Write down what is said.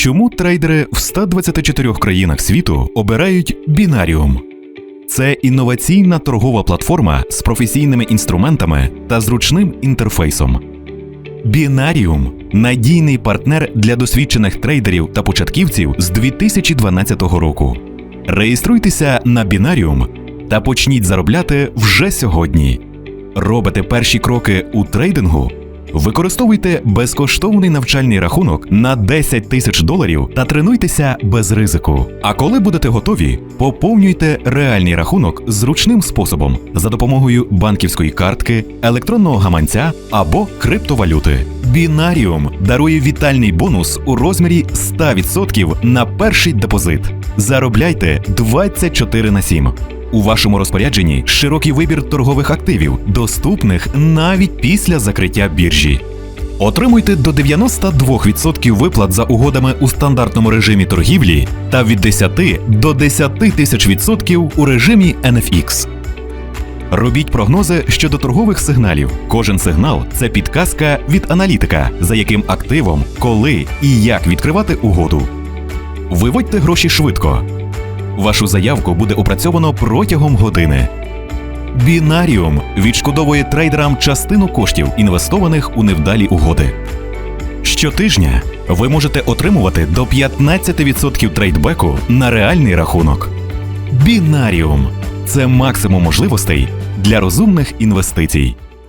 Чому трейдери в 124 країнах світу обирають бінаріум? Це інноваційна торгова платформа з професійними інструментами та зручним інтерфейсом. Бінаріум надійний партнер для досвідчених трейдерів та початківців з 2012 року. Реєструйтеся на Бінаріум та почніть заробляти вже сьогодні. Робите перші кроки у трейдингу? Використовуйте безкоштовний навчальний рахунок на 10 тисяч доларів та тренуйтеся без ризику. А коли будете готові, поповнюйте реальний рахунок зручним способом за допомогою банківської картки, електронного гаманця або криптовалюти. Бінаріум дарує вітальний бонус у розмірі 100% на перший депозит. Заробляйте 24 на 7. У вашому розпорядженні широкий вибір торгових активів, доступних навіть після закриття біржі. Отримуйте до 92% виплат за угодами у стандартному режимі торгівлі та від 10 до 10 тисяч відсотків у режимі NFX. Робіть прогнози щодо торгових сигналів. Кожен сигнал це підказка від аналітика, за яким активом, коли і як відкривати угоду. Виводьте гроші швидко. Вашу заявку буде опрацьовано протягом години. Бінаріум відшкодовує трейдерам частину коштів, інвестованих у невдалі угоди. Щотижня ви можете отримувати до 15% трейдбеку на реальний рахунок. Бінаріум це максимум можливостей для розумних інвестицій.